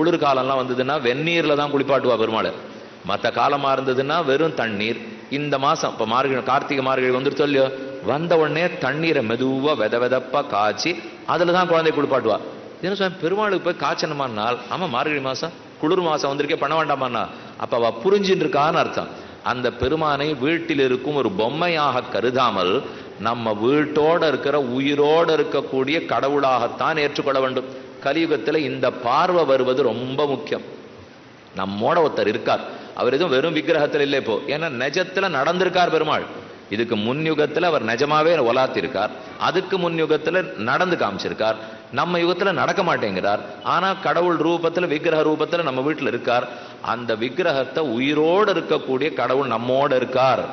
குளிர்காலம்லாம் வந்ததுன்னா வெந்நீரில் தான் குளிப்பாட்டுவா பெருமாள். மற்ற காலமாக இருந்ததுன்னா வெறும் தண்ணீர். இந்த மாதம் இப்போ மார்கழி கார்த்திகை மார்கழி வந்துட்டு சொல்லியோ வந்த உடனே தண்ணீரை மெதுவாக வெத வெதப்பாக காய்ச்சி அதில் தான் குழந்தை குளிப்பாட்டுவா. என்ன சுவாமி பெருமாளுக்கு போய் காய்ச்சணுமானால் ஆமாம் மார்கழி மாதம் குளிர் மாதம் வந்திருக்கே பண்ண வேண்டாமான்னா. அப்போ அவள் புரிஞ்சுட்டு இருக்கான்னு அர்த்தம். அந்த பெருமானை வீட்டில் இருக்கும் ஒரு பொம்மையாக கருதாமல் நம்ம வீட்டோட இருக்கிற உயிரோட இருக்கக்கூடிய கடவுளாகத்தான் ஏற்றுக்கொள்ள வேண்டும். கலியுகத்துல இந்த பார்வை வருவது ரொம்ப முக்கியம். நம்மோட ஒருத்தர் இருக்கார். அவர் எதுவும் வெறும் விக்கிரகத்தில் இல்லை இப்போ. ஏன்னா நெஜத்தில் நடந்திருக்கார் பெருமாள். இதுக்கு முன் யுகத்தில் அவர் நிஜமாவே ஒலாத்திருக்கார். அதுக்கு முன் யுகத்தில் நடந்து காமிச்சிருக்கார். நம்ம யுகத்தில் நடக்க மாட்டேங்கிறார். ஆனால் கடவுள் ரூபத்தில் விக்கிரக ரூபத்தில் நம்ம வீட்டில் இருக்கார். அந்த விக்கிரகத்தை உயிரோடு இருக்கக்கூடிய கடவுள் நம்மோட இருக்கார்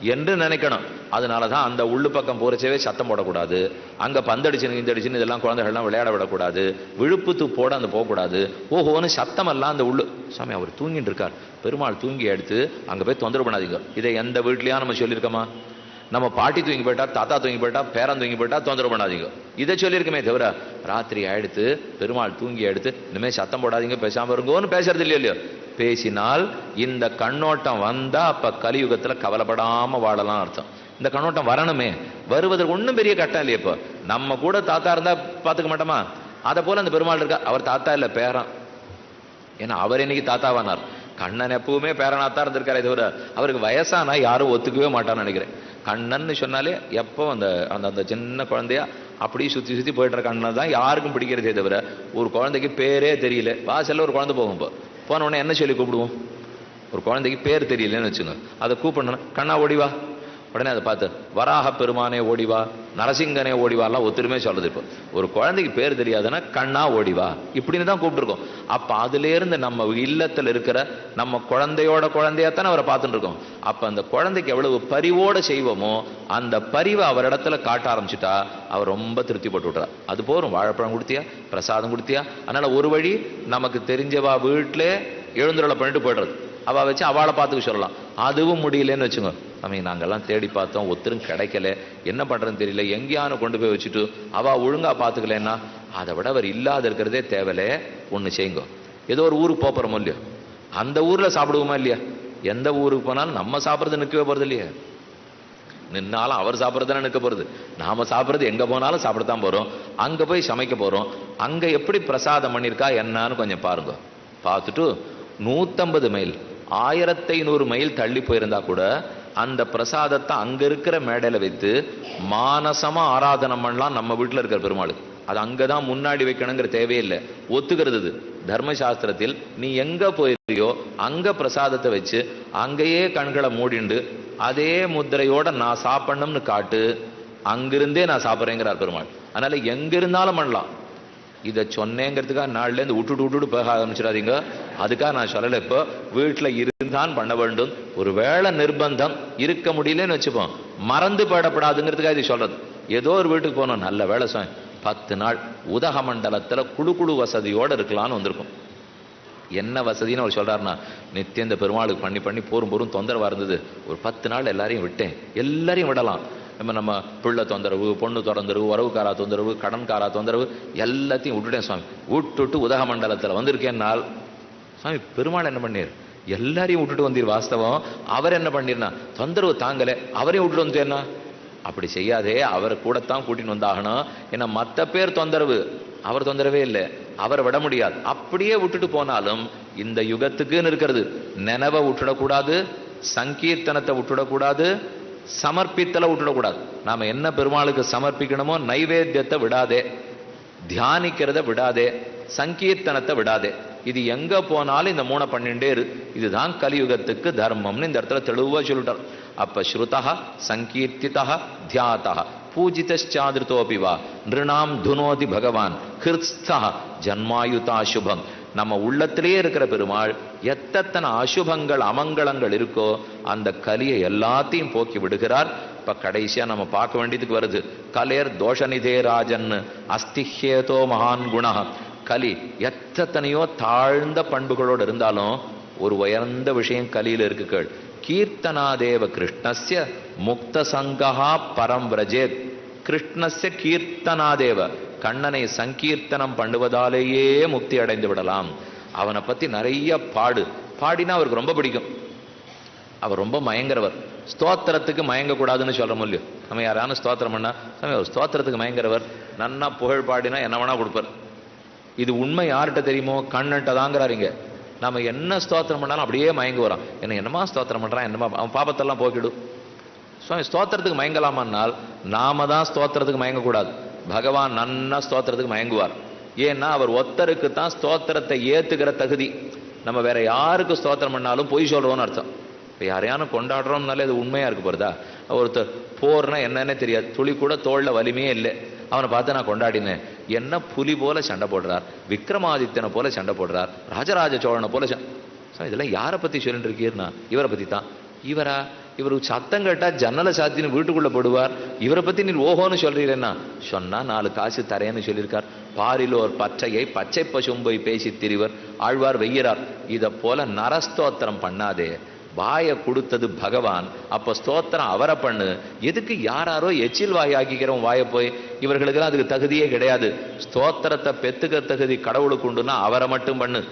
என்று நினைக்கணும். அதனால தான் அந்த உள்ளு பக்கம் போகிறச்சவே சத்தம் போடக்கூடாது. அங்கே பந்தடிச்சுன்னு இந்தடிச்சுன்னு இதெல்லாம் குழந்தைகள்லாம் விளையாட விடக்கூடாது. விழுப்பு போட அந்த போகக்கூடாது. ஓஹோன்னு சத்தமெல்லாம் அந்த உள்ளு. சாமி அவர் தூங்கிட்டு இருக்கார். பெருமாள் தூங்கி எடுத்து அங்கே போய் தொந்தரவு பண்ணாதீங்க. இதை எந்த வீட்லையும் நம்ம சொல்லியிருக்கோமா? நம்ம பாட்டி தூங்கி போயிட்டா தாத்தா தூங்கி போயிட்டா பேரன் தூங்கி போயிட்டா தொந்தரவு பண்ணாதீங்க. இதை சொல்லியிருக்கமே தவிர ராத்திரி ஆயிடுத்து பெருமாள் தூங்கி எடுத்து இனிமேல் சத்தம் போடாதீங்க பேசாமல் இருங்கோன்னு பேசுறது இல்லையோ இல்லையோ? பேசினால் இந்த கண்ணோட்டம் வந்தால் அப்போ கலியுகத்தில் கவலைப்படாமல் வாழலாம் அர்த்தம். இந்த கண்ணோட்டம் வரணுமே. வருவதற்கு ஒன்றும் பெரிய கட்டம் இல்லையே இப்போ. நம்ம கூட தாத்தா இருந்தால் பார்த்துக்க மாட்டோமா? அதை போல அந்த பெருமாள் இருக்கா அவர் தாத்தா இல்லை பேரன். ஏன்னா அவர் இன்னைக்கு தாத்தாவானார். கண்ணன் எப்பவுமே பேரனாத்தான் இருந்திருக்காரு தவிர அவருக்கு வயசானா யாரும் ஒத்துக்கவே மாட்டான்னு நினைக்கிறேன். கண்ணன்னு சொன்னாலே எப்போ அந்த அந்த அந்த சின்ன குழந்தையா அப்படியே சுற்றி சுற்றி போயிட்டு இருக்க கண்ணன் தான் யாருக்கும் பிடிக்கிறதே தவிர ஒரு குழந்தைக்கு பேரே தெரியல. வாசல்ல ஒரு குழந்தை போகும் இப்போ. போன உடனே என்ன சொல்லி கூப்பிடுவோம்? ஒரு குழந்தைக்கு பேர் தெரியலன்னு வச்சுங்க அதை கூப்பிடணும். கண்ணா ஓடிவா உடனே அதை பார்த்து வராக பெருமானே ஓடிவா நரசிங்கனே ஓடிவாலாம் ஒத்துருமே சொல்லுது இப்போ. ஒரு குழந்தைக்கு பேர் தெரியாதுன்னா கண்ணா ஓடிவா இப்படின்னு தான் கூப்பிட்டுருக்கோம். அப்போ அதுலேருந்து நம்ம இல்லத்தில் இருக்கிற நம்ம குழந்தையோட குழந்தையாத்தானே அவரை பார்த்துட்டு இருக்கோம் அப்போ அந்த குழந்தைக்கு எவ்வளவு பரிவோடு செய்வோமோ அந்த பரிவை அவர் இடத்துல காட்ட ஆரம்பிச்சுட்டா அவர் ரொம்ப திருப்திப்பட்டு போட்டு அது போரும் வாழைப்பழம் கொடுத்தியா? பிரசாதம் கொடுத்தியா? அதனால் ஒரு வழி நமக்கு தெரிஞ்சவா வீட்டிலே எழுந்துருளை பண்ணிட்டு போய்டுறது. அவ வச்சு அவளை பார்த்துக்க சொல்லலாம். அதுவும் முடியலன்னு வச்சுங்க அவங்க நாங்கெல்லாம் தேடி பார்த்தோம் ஒத்தரும் கிடைக்கல. என்ன பண்றதுன்னு தெரியல. எங்கேயானு கொண்டு போய் வச்சுட்டு அவா ஒழுங்கா பார்த்துக்கலன்னா அதை விட அவர் இல்லாத இருக்கிறதே தேவலே ஒண்ணு செய்யுங்க. ஏதோ ஒரு ஊருக்கு போறோமோ இல்லையோ? அந்த ஊர்ல சாப்பிடுவோமா இல்லையா? எந்த ஊருக்கு போனாலும் நம்ம சாப்பிட்றது நிற்கவே போகிறது இல்லையா? நின்னாலும் அவர் சாப்பிட்றது நிற்க போறது? நாம சாப்பிட்றது எங்க போனாலும் சாப்பிடத்தான் போகிறோம் அங்க போய் சமைக்க போறோம். அங்க எப்படி பிரசாதம் பண்ணியிருக்கா என்னன்னு கொஞ்சம் பாருங்க. பார்த்துட்டு நூத்தம்பது மைல் ஆயிரத்தி ஐநூறு மைல் தள்ளி போயிருந்தா கூட அந்த பிரசாதத்தை அங்க இருக்கிற மேடையில வைத்து மானசமா ஆராதனம் பண்ணலாம் நம்ம வீட்டில் இருக்கிற பெருமாள். அது அங்கதான் முன்னாடி வைக்கணுங்கிற தேவையில்லை ஒத்துக்கிறது தர்மசாஸ்திரத்தில் நீ எங்க போயிருக்கியோ அங்க பிரசாதத்தை வச்சு அங்கேயே கண்களை மூடிண்டு அதே முத்திரையோட நான் சாப்பிடணும்னு காட்டு அங்கிருந்தே நான் சாப்பிட்றேங்கிறார் பெருமாள். அதனால எங்க இருந்தாலும் பண்ணலாம். இதை சொன்னேங்கிறதுக்காக நாள்லேருந்து விட்டுட்டு விட்டுட்டு போக ஆரம்பிச்சிடாதீங்க. அதுக்காக நான் சொல்லலை இப்போ வீட்டில் இருந்தான் பண்ண வேண்டும். ஒரு வேளை நிர்பந்தம் இருக்க முடியலன்னு வச்சுப்போம். மறந்து போயிடப்படாதுங்கிறதுக்காக இது சொல்றது. ஏதோ ஒரு வீட்டுக்கு போனோம் நல்ல வேலை சாமி. பத்து நாள் உதகமண்டலத்துல குழு குழு வசதியோடு இருக்கலாம்னு வந்திருக்கும். என்ன வசதின்னு அவர் சொல்கிறாருன்னா நித்தியம் இந்த பெருமாளுக்கு பண்ணி பண்ணி போரும் போரும் தொந்தரவாக இருந்தது. ஒரு பத்து நாள் எல்லாரையும் விட்டேன். எல்லாரையும் விடலாம். நம்ம நம்ம பிள்ளை தொந்தரவு பொண்ணு தொந்தரவு உறவுக்காரா தொந்தரவு கடன்காரா தொந்தரவு எல்லாத்தையும் விட்டுட்டேன் சுவாமி விட்டுட்டு உதகமண்டலத்துல வந்திருக்கேன்னால் சுவாமி பெருமாள் என்ன பண்ணீர்? எல்லாரையும் விட்டுட்டு வந்தீர் வாஸ்தவம். அவர் என்ன பண்ணிருனா தொந்தரவு தாங்கல. அவரையும் விட்டுட்டு வந்துட்டேன்னா அப்படி செய்யாதே அவரை கூடத்தான் கூட்டின்னு வந்தாகணும். ஏன்னா மற்ற பேர் தொந்தரவு. அவர் தொந்தரவே இல்லை. அவரை விட முடியாது. அப்படியே விட்டுட்டு போனாலும் இந்த யுகத்துக்குன்னு இருக்கிறது. நினைவை விட்டுடக்கூடாது சங்கீர்த்தனத்தை விட்டுடக்கூடாது சமர்ப்பித்தலை விட்டுடக்கூடாது. நாம் என்ன பெருமாளுக்கு சமர்ப்பிக்கணுமோ நைவேத்தியத்தை விடாதே. தியானிக்கிறத விடாதே. சங்கீர்த்தனத்தை விடாதே. இது எங்க போனாலும் இந்த மூணை பண்ணிண்டே இரு. இதுதான் கலியுகத்துக்கு தர்மம்னு இந்த இடத்துல தெளிவா சொல்லிட்டார். அப்ப ஸ்ருதா சங்கீர்த்திதா தியாதா பூஜிதாதிருத்தோபி வா. நிருணாம் துனோதி பகவான். ஹிருத்ஸ்தா ஜன்மாயுதா சுபம் நம்ம உள்ளத்திலேயே இருக்கிற பெருமாள் எத்தனை அசுபங்கள் அமங்கலங்கள் இருக்கோ அந்த கலியை எல்லாத்தையும் போக்கி விடுகிறார். இப்ப கடைசியா நம்ம பார்க்க வேண்டியதுக்கு வருது. கலேர் தோஷநிதே ராஜன் அஸ்திஹேதோ மகான் குணா கலி எத்தனையோ தாழ்ந்த பண்புகளோடு இருந்தாலும் ஒரு உயர்ந்த விஷயம் கலியில இருக்கு கேள். கீர்த்தனாதேவ கிருஷ்ணஸ்ய முக்த சங்கா பரம் விரஜே கிருஷ்ணஸ்ய கீர்த்தனாதேவ. கண்ணனை சங்கீர்த்தனம் பண்ணுவதாலேயே முக்தி அடைந்து விடலாம். அவனை பத்தி நிறைய பாடு. பாடினா அவருக்கு ரொம்ப பிடிக்கும். அவர் ரொம்ப மயங்குறவர் ஸ்தோத்திரத்துக்கு மயங்கக்கூடாதுன்னு சொல்ற இல்லையோ? நம்ம யாரான ஸ்தோத்திரம் பண்ணா? ஸ்தோத்திரத்துக்கு மயங்குறவர் நன்னா புகழ் பாடினா என்ன வேணா கொடுப்பார். இது உண்மை யார்கிட்ட தெரியுமோ? கண்ணன்ட்ட தாங்கிறாருங்க நம்ம என்ன ஸ்தோத்திரம் பண்ணாலும் அப்படியே மயங்கி வரோம் என்ன என்னமா ஸ்தோத்திரம் பண்ணுறான் என்னமா அவன் பாபத்தெல்லாம் போக்கிடும் சுவாமி ஸ்தோத்திரத்துக்கு மயங்கலாமான்னால் நாம தான் ஸ்தோத்திரத்துக்கு மயங்கக்கூடாது. பகவான் நன்னா ஸ்தோத்திரத்துக்கு மயங்குவார். ஏன்னா அவர் ஒத்தருக்கு தான் ஸ்தோத்திரத்தை ஏற்றுக்கிற தகுதி. நம்ம வேற யாருக்கு ஸ்தோத்திரம் பண்ணாலும் பொய் சொல்கிறோம்னு அர்த்தம். இப்போ யாரையானு கொண்டாடுறோம்னாலே அது உண்மையாக இருக்கு போகிறதா ஒருத்தர் போர்னா என்னன்னே தெரியாது. துளி கூட தோளில் வலிமையே இல்லை. அவனை பார்த்து நான் கொண்டாடினேன். என்ன புலி போல சண்டை போடுறார் விக்ரமாதித்யனை போல சண்டை போடுறார் ராஜராஜ சோழனை போல ச- சார் இதெல்லாம் யாரை பத்தி சொல்லிட்டு இருக்கீர்னா இவரை பத்தி தான் இவரா? இவர் சத்தம் கேட்டால் ஜன்னலை சாத்தின்னு வீட்டுக்குள்ளே போடுவார். இவரை பற்றி நீ ஓஹோன்னு சொல்கிறீரேன்னா சொன்னா நாலு காசு தரேன்னு சொல்லியிருக்கார் பாரிலோர் பச்சையை பச்சை பசும்பை பேசி திரிவர் ஆழ்வார் வெய்யிறார் இதை போல நரஸ்தோத்திரம் பண்ணாதே. வாயை கொடுத்தது பகவான். அப்போ ஸ்தோத்திரம் அவரை பண்ணு. எதுக்கு யாராரோ எச்சில் வாய் ஆக்கிக்கிறோம் வாயை போய் இவர்களுக்கெல்லாம் அதுக்கு தகுதியே கிடையாது. ஸ்தோத்திரத்தை பெத்துக்க தகுதி கடவுளுக்கு உண்டுன்னா அவரை மட்டும் பண்ணு.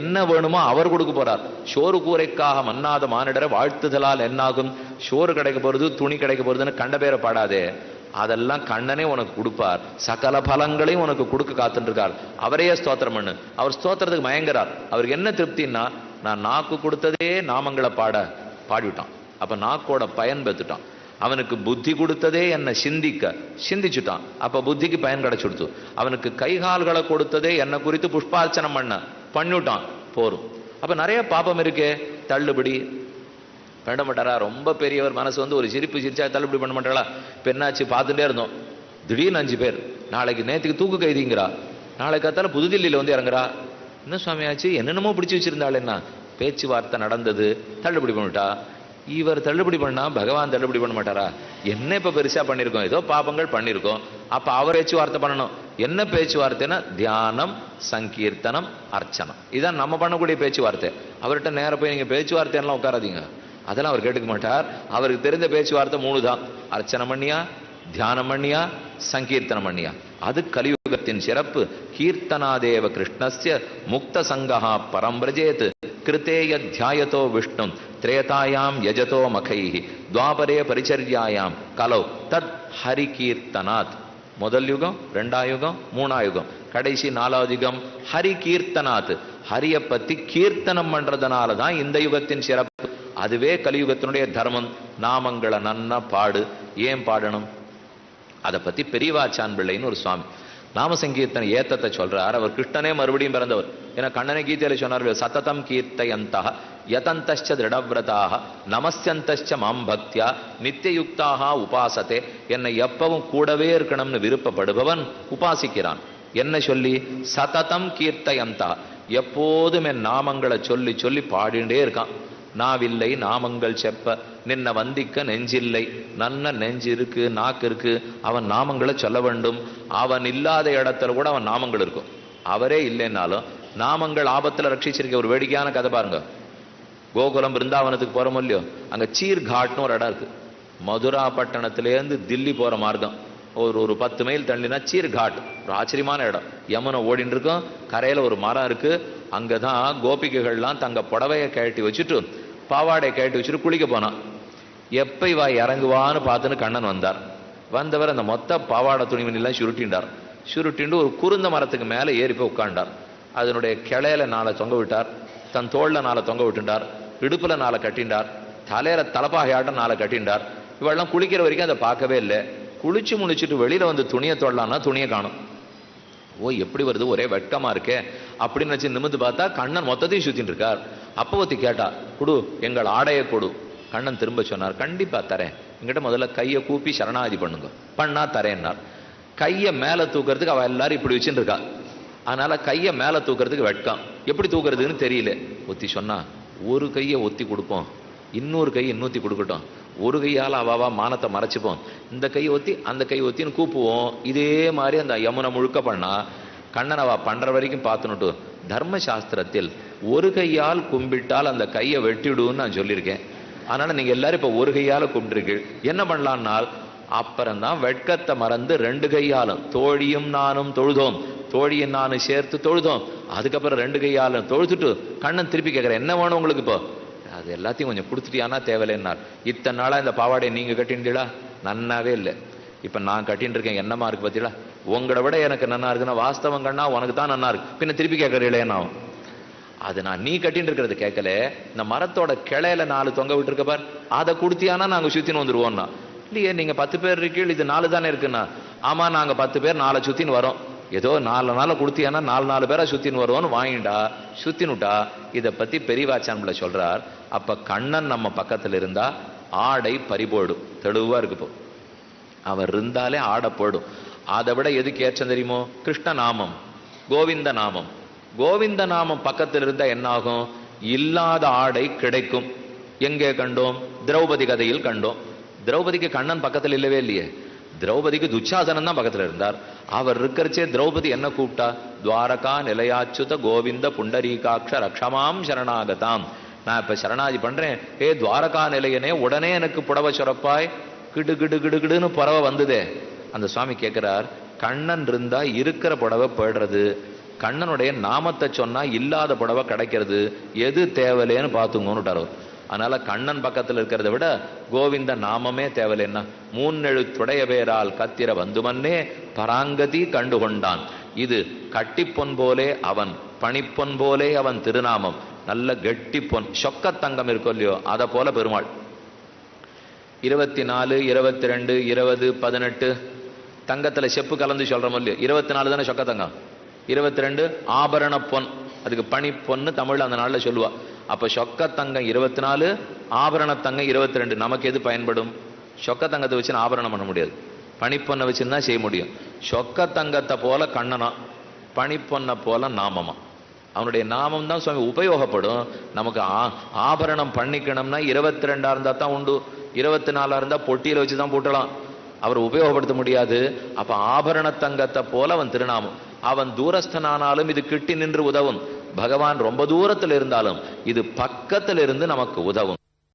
என்ன வேணுமோ அவர் கொடுக்க போறார். சோறு கூரைக்காக மன்னாத மானிடரை வாழ்த்துதலால் என்னாகும்? சோறு கிடைக்க போறது துணி கிடைக்க போறதுன்னு கண்ட பேரை பாடாதே. அதெல்லாம் கண்ணனே உனக்கு கொடுப்பார். சகல பலங்களையும் உனக்கு கொடுக்க காத்துருக்கார் அவரையே ஸ்தோத்திரம் பண்ணு. அவர் ஸ்தோத்திரத்துக்கு மயங்குறார். அவருக்கு என்ன திருப்தின்னா நான் நாக்கு கொடுத்ததே நாமங்களை பாட பாடிவிட்டான். அப்போ நாக்கோட பயன் பெற்றுட்டான். அவனுக்கு புத்தி கொடுத்ததே என்னை சிந்திக்க சிந்திச்சுட்டான். அப்போ புத்திக்கு பயன் கிடைச்சுடுத்து அவனுக்கு கைகால்களை கொடுத்ததே என்னை குறித்து புஷ்பார்ச்சனம் பண்ண பண்ணிவிட்டான். போரும். அப்போ நிறைய பாப்பம் இருக்கே தள்ளுபடி. பண்ண மாட்டாரா ரொம்ப பெரியவர் மனசு வந்து ஒரு சிரிப்பு சிரிச்சா தள்ளுபடி பண்ண மாட்டாளா? பெண்ணாச்சு என்னாச்சு? பார்த்துட்டே இருந்தோம். திடீர்னு அஞ்சு பேர். நாளைக்கு நேற்றுக்கு தூக்கு கைதிங்கிறா. நாளைக்கு காத்தால புதுதில்லியில் வந்து இறங்குறா. என்ன சுவாமி ஆச்சு என்னென்னமோ பிடிச்சி வச்சிருந்தாள் என்ன? பேச்சுவார்த்தை நடந்தது தள்ளுபடி பண்ணிட்டா. இவர் தள்ளுபடி பண்ணா பகவான் தள்ளுபடி பண்ண மாட்டாரா? என்ன இப்போ பெருசாக பண்ணியிருக்கோம் ஏதோ பாபங்கள் பண்ணியிருக்கோம் அப்போ அவர் பேச்சுவார்த்தை பண்ணணும். என்ன பேச்சுவார்த்தைன்னா? தியானம் சங்கீர்த்தனம் அர்ச்சனம். இதான் நம்ம பண்ணக்கூடிய பேச்சுவார்த்தை. அவர்கிட்ட நேராக போய் நீங்கள் பேச்சுவார்த்தையெல்லாம் உட்காராதீங்க. அதெல்லாம் அவர் கேட்டுக்க மாட்டார். அவருக்கு தெரிந்த பேச்சுவார்த்தை மூணு தான் அர்ச்சனை பண்ணியா தியானம் பண்ணியா சங்கீர்த்தனம் பண்ணியா. அது கலியுகத்தின் சிறப்பு. கீர்த்தனாதேவ கிருஷ்ணஸ்ய முக்த சங்கஹா பரம்பிரஜேத் கிருத்தேய தியாயத்தோ விஷ்ணு திரேதாயாம் யஜதோ மகைஹி துவாபரே பரிச்சர்யாயாம் கலோ தத் ஹரி கீர்த்தனாத் முதல் யுகம் ரெண்டாம் யுகம் மூணாம் யுகம் கடைசி நாலாவது யுகம் ஹரி கீர்த்தனாத் ஹரியை பத்தி கீர்த்தனம் பண்றதுனால தான் இந்த யுகத்தின் சிறப்பு அதுவே கலியுகத்தினுடைய தர்மம் நாமங்களை நன்னா பாடு ஏன் பாடணும் அதை பத்தி பெரியவாச்சான் பிள்ளைன்னு ஒரு சுவாமி. நாமசங்கீர்த்தன ஏத்தத்தை சொல்றார். அவர் கிருஷ்ணனே மறுபடியும் பிறந்தவர். ஏன்னா கண்ணனை கீதையில சொன்னார் சததம் கீர்த்தயந்தா யதந்தச்ச திருடவிரதாக நமஸ்யந்தச்ச மாம் பக்தியா நித்தியயுக்தாக உபாசத்தே என்னை எப்பவும் கூடவே இருக்கணும்னு விருப்பப்படுபவன் உபாசிக்கிறான். என்ன சொல்லி? சததம் கீர்த்தயந்தா எப்போதும் என் நாமங்களை சொல்லி சொல்லி பாடிண்டே இருக்கான். நாவில்லை நாமங்கள் செப்ப. நின்ன வந்திக்க நெஞ்சில்லை. நன்ன நெஞ்சு இருக்கு நாக்கு இருக்கு. அவன் நாமங்களை சொல்ல வேண்டும். அவன் இல்லாத இடத்துல கூட அவன் நாமங்கள் இருக்கும். அவரே இல்லைன்னாலும் நாமங்கள் ஆபத்தில் ரட்சிச்சிருக்க ஒரு வேடிக்கையான கதை பாருங்க. கோகுலம் பிருந்தாவனத்துக்கு போகிறோம் இல்லையோ? அங்கே சீர்காட்னு ஒரு இடம் இருக்கு. மதுரா பட்டணத்திலேருந்து தில்லி போகிற மார்க்கம். ஒரு ஒரு பத்து மைல் தள்ளினா சீர்காட். ஒரு ஆச்சரியமான இடம். யமுனை ஓடின்னு இருக்கும். கரையில் ஒரு மரம் இருக்குது அங்கே தான் கோபிகைகள்லாம் தங்க புடவையை கழட்டி வச்சுட்டு பாவாடையை கழட்டி வச்சுட்டு குளிக்க போனான். எப்போ இவா இறங்குவான்னு பார்த்துன்னு கண்ணன் வந்தார். வந்தவர் அந்த மொத்த பாவாடை துணிமணிலாம் சுருட்டிண்டார் சுருட்டிண்டு ஒரு குருந்த மரத்துக்கு மேலே ஏறி போய் உட்காண்டார் அதனுடைய கிளையில நாளை தொங்க விட்டார். தன் தோளில் நாளை தொங்க விட்டுண்டார் இடுப்பில் நாளை கட்டிண்டார் தலையில தலப்பாகையாட்டம் நாளை கட்டிண்டார் இவெல்லாம் குளிக்கிற வரைக்கும் அதை பார்க்கவே இல்லை. குளிச்சு முடிச்சுட்டு வெளியில் வந்து துணியை தொடலான்னா துணியை காணும். ஓ எப்படி வருது? ஒரே வெட்கமா இருக்கே. அப்படின்னு வச்சு நிமிந்து பார்த்தா கண்ணன் மொத்தத்தையும் சுத்தின்னு இருக்கார். அப்பவத்தி கேட்டா கொடு எங்கள் ஆடையை கொடு. கண்ணன் திரும்ப சொன்னார் கண்டிப்பா தரேன். என்கிட்ட முதல்ல கையை கூப்பி சரணாதி பண்ணுங்க. பண்ணா தரேன்னார். கையை மேல தூக்கிறதுக்கு அவள் எல்லாரும் இப்படி வச்சுட்டு இருக்கா. அதனால கையை மேல தூக்கிறதுக்கு வெட்கம். எப்படி தூக்குறதுன்னு தெரியல. ஒத்தி சொன்னா ஒரு கையை ஒத்தி கொடுப்போம். இன்னொரு கை இன்னொத்தி கொடுக்கட்டும். ஒரு கையால் அவாவா மானத்தை மறைச்சிப்போம். இந்த கையை ஒத்தி அந்த கை ஒத்தின்னு கூப்புவோம் இதே மாதிரி அந்த யமுனை முழுக்க பண்ணா கண்ணன் அவா பண்ணுற வரைக்கும் பார்த்துனுட்டு தர்மசாஸ்திரத்தில் ஒரு கையால் கும்பிட்டால் அந்த கையை வெட்டிவிடுன்னு நான் சொல்லியிருக்கேன். அதனால் நீங்கள் எல்லாரும் இப்போ ஒரு கையால் கும்பிட்டுருக்கீள் என்ன பண்ணலான்னால் அப்புறம்தான் வெட்கத்தை மறந்து ரெண்டு கையாலும் தோழியும் நானும் தொழுதோம். தோழியும் நானும் சேர்த்து தொழுதோம். அதுக்கப்புறம் ரெண்டு கையாலும் தொழுத்துட்டு கண்ணன் திருப்பி கேட்குறேன் என்ன வேணும் உங்களுக்கு இப்போ? அது எல்லாத்தையும் கொஞ்சம் கொடுத்துட்டியானா தேவையில்லைன்னார் இத்தனை நாளாக இந்த பாவாடையை நீங்கள் கட்டின்றீங்களா நன்னாவே இல்லை. இப்போ நான் கட்டின்னு இருக்கேன் என்னமா இருக்கு பார்த்தீங்களா உங்களை விட எனக்கு நன்னா இருக்குன்னா வாஸ்தவம் கண்ணா உனக்கு தான் நன்னா இருக்கு. பின்ன திருப்பி கேட்கறீங்களே நான் அது நான் நீ கட்டின்னு இருக்கிறது கேட்கல. இந்த மரத்தோட கிளையில நாலு தொங்க விட்டுருக்க பார். அதை கொடுத்தியானா நாங்கள் சுற்றின்னு வந்துருவோம்னா. இல்லையே நீங்கள் பத்து பேர் இருக்கீள் இது நாலு தானே இருக்குன்னா. ஆமாம் நாங்கள் பத்து பேர் நாளை சுற்றின்னு வரோம். ஏதோ நாலு நாளை கொடுத்தியானா நாலு நாலு பேரை சுற்றின்னு வருவோம்னு வாங்கிட்டா சுற்றினுட்டா இதை பற்றி பெரியவாச்சான்பில் சொல்கிறார் அப்போ கண்ணன் நம்ம பக்கத்தில் இருந்தால் ஆடை பறிபோடும் தெளிவாக இருக்கு இப்போ. அவர் இருந்தாலே ஆடை போடும். அதை விட எதுக்கு ஏற்றம் தெரியுமோ? கிருஷ்ண நாமம் கோவிந்த நாமம். கோவிந்த நாமம் பக்கத்தில் இருந்தால் என்னாகும்? இல்லாத ஆடை கிடைக்கும். எங்கே கண்டோம்? திரௌபதி கதையில் கண்டோம். திரௌபதிக்கு கண்ணன் பக்கத்தில் இல்லவே இல்லையே. திரௌபதிக்கு துச்சாசனம் தான் பக்கத்தில் இருந்தார். அவர் இருக்கிறச்சே திரௌபதி என்ன கூப்பிட்டா? துவாரகா நிலையாச்சுத கோவிந்த புண்டரீகாட்ச ரக்ஷமாம் சரணாகதாம். நான் இப்ப சரணாதி பண்றேன். ஏ துவாரகா நிலையனே உடனே எனக்கு புடவை சுரப்பாய். கிடு கிடு கிடு கிடுன்னு பறவை வந்ததே. அந்த சுவாமி கேட்கிறார் கண்ணன் இருந்தா இருக்கிற புடவை போயிடுறது. கண்ணனுடைய நாமத்தை சொன்னா இல்லாத புடவை கிடைக்கிறது. எது தேவலேன்னு பார்த்துங்கன்னு விட்டார் அதனால கண்ணன் பக்கத்துல இருக்கிறத விட கோவிந்த நாமமே தேவலைன்னா மூன்னெழுத்துடைய துடையவேரால் கத்திர வந்துமன்னே பராங்கதி கண்டு கொண்டான் இது கட்டிப்பொன் போலே அவன் பணிப்பொன் போலே அவன் திருநாமம். நல்ல கெட்டி பொன் சொக்கத்தங்கம் இருக்கும் இல்லையோ அதை போல பெருமாள். இருபத்தி நாலு இருபத்தி ரெண்டு இருபது பதினெட்டு தங்கத்துல செப்பு கலந்து சொல்றோம் இல்லையோ இருபத்தி நாலு தானே சொக்க தங்கம் இருபத்தி ரெண்டு ஆபரண பொன் அதுக்கு பனி தமிழ் அந்த நாள்ல சொல்லுவாள் அப்ப சொக்க தங்கம் இருபத்தி நாலு ஆபரண தங்கம் இருபத்தி ரெண்டு நமக்கு எது பயன்படும்? சொக்க தங்கத்தை வச்சு ஆபரணம் பண்ண முடியாது. பனிப்பொண்ணை வச்சுன்னு செய்ய முடியும். சொக்க தங்கத்தை போல கண்ணனா பனிப்பொண்ணை போல நாமமா. அவனுடைய நாமம் தான் சுவாமி உபயோகப்படும். நமக்கு ஆ- ஆபரணம் பண்ணிக்கணும்னா இருபத்தி ரெண்டாக இருந்தால் தான் உண்டு. இருபத்தி நாலாக இருந்தால் பொட்டியில் வச்சு தான் போட்டலாம். அவர் உபயோகப்படுத்த முடியாது. அப்போ ஆபரண தங்கத்தை போல அவன் திருநாமம். அவன் தூரஸ்தனானாலும் இது கிட்டி நின்று உதவும். பகவான் ரொம்ப தூரத்தில் இருந்தாலும் இது பக்கத்தில் இருந்து நமக்கு உதவும்.